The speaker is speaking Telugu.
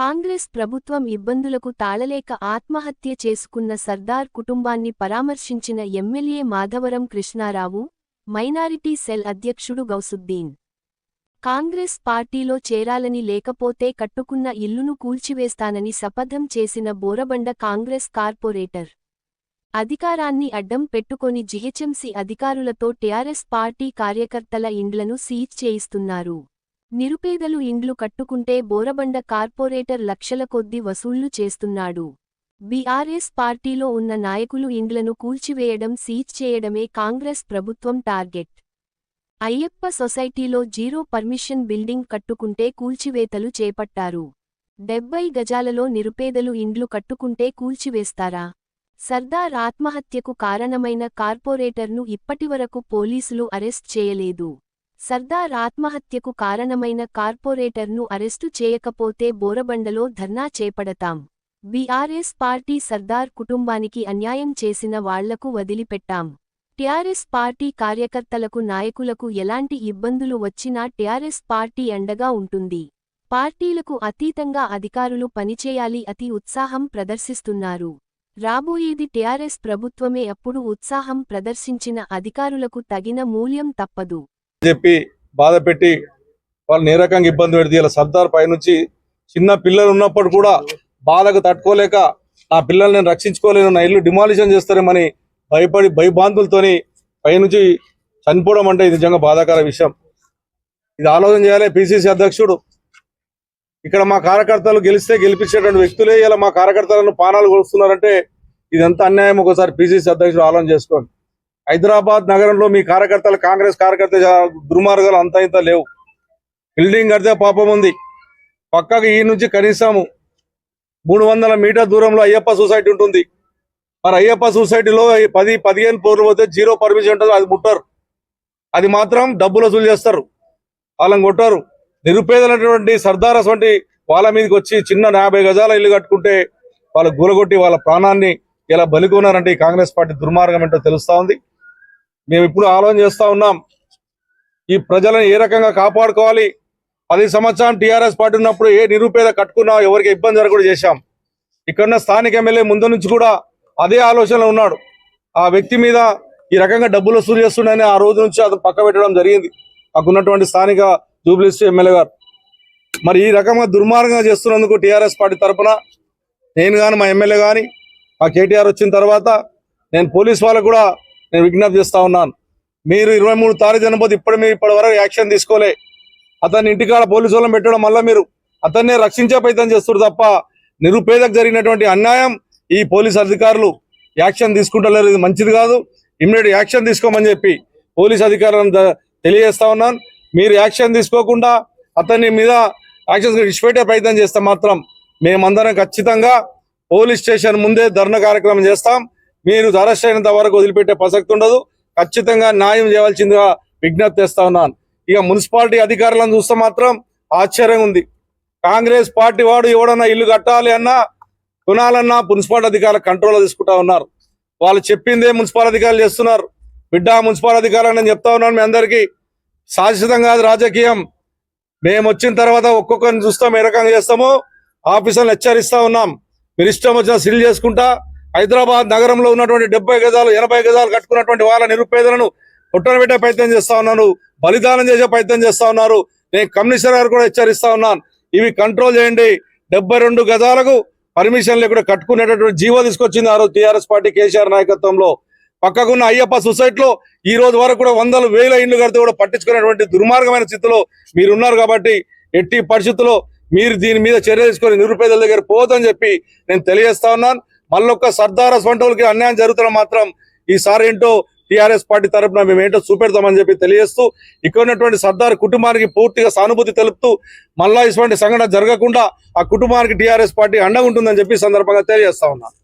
కాంగ్రెస్ ప్రభుత్వం ఇబ్బందులకు తాళలేక ఆత్మహత్య చేసుకున్న సర్దార్ కుటుంబాన్ని పరామర్శించిన MLA Madhavaram Krishnarao minority cell అధ్యక్షుడు గౌసుద్దీన్. కాంగ్రెస్ పార్టీలో చేరాలని లేకపోతే కట్టుకున్న ఇల్లును కూల్చివేస్తానని శపథం చేసిన బోరబండ కాంగ్రెస్ కార్పొరేటర్. అధికారాన్ని అడ్డం పెట్టుకొని జిహెచ్ఎంసీ అధికారులతో టీఆర్ఎస్ పార్టీ కార్యకర్తల ఇండ్లను సీజ్ చేయిస్తున్నారు. నిరుపేదలు ఇండ్లు కట్టుకుంటే బోరబండ కార్పొరేటర్ లక్షల కొద్దీ వసూళ్ళు చేస్తున్నాడు. బీఆర్ఎస్ పార్టీలో ఉన్న నాయకులు ఇండ్లను కూల్చివేయడం సీజ్ చేయడమే కాంగ్రెస్ ప్రభుత్వం టార్గెట్. అయ్యప్ప సొసైటీలో జీరో పర్మిషన్ బిల్డింగ్ కట్టుకుంటే కూల్చివేతలు చేపట్టారు. డెబ్బై గజాలలో నిరుపేదలు ఇండ్లు కట్టుకుంటే కూల్చివేస్తారా? సర్దార్ ఆత్మహత్యకు కారణమైన కార్పొరేటర్ను ఇప్పటివరకు పోలీసులు అరెస్ట్ చేయలేదు. సర్దార్ ఆత్మహత్యకు కారణమైన కార్పొరేటర్ను అరెస్టు చేయకపోతే బోరబండలో ధర్నా చేపడతాం. బీఆర్ఎస్ పార్టీ సర్దార్ కుటుంబానికి అన్యాయం చేసిన వాళ్ళకు వదిలిపెట్టాం. టిఆర్ఎస్ పార్టీ కార్యకర్తలకు నాయకులకు ఎలాంటి ఇబ్బందులు వచ్చినా టీఆర్ఎస్ పార్టీ అండగా ఉంటుంది. పార్టీలకు అతీతంగా అధికారులు పనిచేయాలి అతి ఉత్సాహం ప్రదర్శిస్తున్నారు. రాబోయేది టీఆర్ఎస్ ప్రభుత్వమే అప్పుడు ఉత్సాహం ప్రదర్శించిన అధికారులకు తగిన మూల్యం తప్పదు. చెప్పి బాధ పెట్టి వాళ్ళని ఏ రకంగా ఇబ్బంది పెడితే ఇలా సర్దార్ పైనుంచి చిన్న పిల్లలు ఉన్నప్పుడు కూడా బాధకు తట్టుకోలేక నా పిల్లల్ని నేను రక్షించుకోలేను నా ఇల్లు డిమాలిషన్ చేస్తారేమని భయపడి భయబాంతులతోని పైనుంచి చనిపోవడం అంటే ఇది నిజంగా బాధాకర విషయం. ఇది ఆలోచన చేయాలి పిసిసి అధ్యక్షుడు. ఇక్కడ మా కార్యకర్తలు గెలిస్తే గెలిపించేటువంటి వ్యక్తులే ఇలా మా కార్యకర్తలను పానాలు కొలుస్తున్నారంటే ఇదంతా అన్యాయం ఒకసారి పిసిసి అధ్యక్షుడు ఆలోచన చేసుకోండి. హైదరాబాద్ నగరంలో మీ కార్యకర్తలు కాంగ్రెస్ కార్యకర్త దుర్మార్గాలు అంత ఇంత లేవు. బిల్డింగ్ కడితే పాపం ఉంది. పక్కకి ఈ నుంచి కనీసము మూడు వందల మీటర్ దూరంలో అయ్యప్ప సొసైటీ ఉంటుంది. మరి అయ్యప్ప సొసైటీలో పది పదిహేను పోర్లు పోతే జీరో పర్మిషన్ ఉంటుంది అది ముట్టరు. అది మాత్రం డబ్బులు వసూలు చేస్తారు. వాళ్ళని కొట్టారు. నిరుపేదలైనటువంటి సర్దారస్ వంటి వాళ్ళ మీదకి వచ్చి చిన్న యాభై గజాల ఇల్లు కట్టుకుంటే వాళ్ళు గూలగొట్టి వాళ్ళ ప్రాణాన్ని ఇలా బలికొన్నారంటే ఈ కాంగ్రెస్ పార్టీ దుర్మార్గం ఏంటో తెలుస్తా ఉంది. మేము ఇప్పుడు ఆలోచన చేస్తా ఉన్నాం. ఈ ప్రజలను ఏ రకంగా కాపాడుకోవాలి? పది సంవత్సరం టీఆర్ఎస్ పార్టీ ఉన్నప్పుడు ఏ నిరుపేద కట్టుకున్నా ఎవరికి ఇబ్బంది జరగకుండా చేశాం. ఇక్కడున్న స్థానిక ఎమ్మెల్యే ముందు నుంచి కూడా అదే ఆలోచనలో ఉన్నాడు. ఆ వ్యక్తి మీద ఈ రకంగా డబ్బులు వసూలు చేస్తుండని ఆ రోజు నుంచి అతను పక్క పెట్టడం జరిగింది. మాకున్నటువంటి స్థానిక జూబ్లిస్ట్ ఎమ్మెల్యే గారు. మరి ఈ రకంగా దుర్మార్గంగా చేస్తున్నందుకు టీఆర్ఎస్ పార్టీ తరఫున నేను కానీ మా ఎమ్మెల్యే కానీ మా కేటీఆర్ వచ్చిన తర్వాత నేను పోలీస్ వాళ్ళకు కూడా నేను విజ్ఞప్తి చేస్తా ఉన్నాను. మీరు ఇరవై మూడు తారీఖు చనిపోతే ఇప్పుడు మీరు ఇప్పటి వరకు యాక్షన్ తీసుకోలే. అతన్ని ఇంటికాడ పోలీసు వాళ్ళని పెట్టడం వల్ల మీరు అతన్నే రక్షించే ప్రయత్నం చేస్తారు తప్ప నిరుపేదకు జరిగినటువంటి అన్యాయం ఈ పోలీస్ అధికారులు యాక్షన్ తీసుకుంటలేరు. ఇది మంచిది కాదు. ఇమ్మీడియట్ యాక్షన్ తీసుకోమని చెప్పి పోలీస్ అధికారులను తెలియజేస్తా ఉన్నాను. మీరు యాక్షన్ తీసుకోకుండా అతని మీద యాక్షన్ ఇచ్చిపెట్టే ప్రయత్నం చేస్తే మాత్రం మేమందరం ఖచ్చితంగా పోలీస్ స్టేషన్ ముందే ధర్నా కార్యక్రమం చేస్తాం. మీరు అరెస్ట్ అయినంత వరకు వదిలిపెట్టే ప్రసక్తి ఉండదు. ఖచ్చితంగా న్యాయం చేయవలసిందిగా విజ్ఞప్తి చేస్తా ఉన్నాను. ఇక మున్సిపాలిటీ అధికారులను చూస్తే మాత్రం ఆశ్చర్యంగా ఉంది. కాంగ్రెస్ పార్టీ వాడు ఎవడన్నా ఇల్లు కట్టాలి అన్నా కొనాలన్నా మున్సిపాలిటీ అధికారులు కంట్రోల్ తీసుకుంటా ఉన్నారు. వాళ్ళు చెప్పిందే మున్సిపల్ అధికారులు చేస్తున్నారు. బిడ్డ మున్సిపల్ అధికారులు నేను చెప్తా ఉన్నాను మీ అందరికీ. శాశ్వతం కాదు రాజకీయం. మేము వచ్చిన తర్వాత ఒక్కొక్కరిని చూస్తాం ఏ రకంగా చేస్తామో. ఆఫీసర్లు హెచ్చరిస్తా ఉన్నాం. మీరు ఇష్టం వచ్చిన సిల్ చేసుకుంటా హైదరాబాద్ నగరంలో ఉన్నటువంటి డెబ్బై గజాలు ఎనభై గజాలు కట్టుకున్నటువంటి వాళ్ళ నిరుపేదలను పుట్టన పెట్టే ప్రయత్నం చేస్తా ఉన్నాను. బలిదానం చేసే ప్రయత్నం చేస్తా ఉన్నారు. నేను కమిషనర్ గారు కూడా హెచ్చరిస్తా ఉన్నాను. ఇవి కంట్రోల్ చేయండి. డెబ్బై రెండు గజాలకు పర్మిషన్ లేకుండా కట్టుకునేటటువంటి జీవో తీసుకొచ్చింది ఆ రోజు టీఆర్ఎస్ పార్టీ కేసీఆర్ నాయకత్వంలో. పక్కకున్న అయ్యప్ప సొసైటీలో ఈ రోజు వరకు కూడా వందల వేల ఇండ్లు కడితే కూడా పట్టించుకునేటువంటి దుర్మార్గమైన స్థితిలో మీరు ఉన్నారు కాబట్టి ఎట్టి పరిస్థితుల్లో మీరు దీని మీద చర్య తీసుకొని నిరుపేదల దగ్గర పోదని చెప్పి నేను తెలియజేస్తా ఉన్నాను. మళ్ళొక్క సర్దార సొంటోళ్ళకి అన్యాయం జరుగుతున్న మాత్రం ఈసారి ఏంటో టీఆర్ఎస్ పార్టీ తరపున మేమేంటో చూపెడతామని చెప్పి తెలియజేస్తూ ఇక్కడ ఉన్నటువంటి సర్దార్ కుటుంబానికి పూర్తిగా సానుభూతి తెలుపుతూ మళ్ళా ఇటువంటి సంఘటన జరగకుండా ఆ కుటుంబానికి టీఆర్ఎస్ పార్టీ అండగా ఉంటుందని చెప్పి సందర్భంగా తెలియజేస్తా ఉన్నాను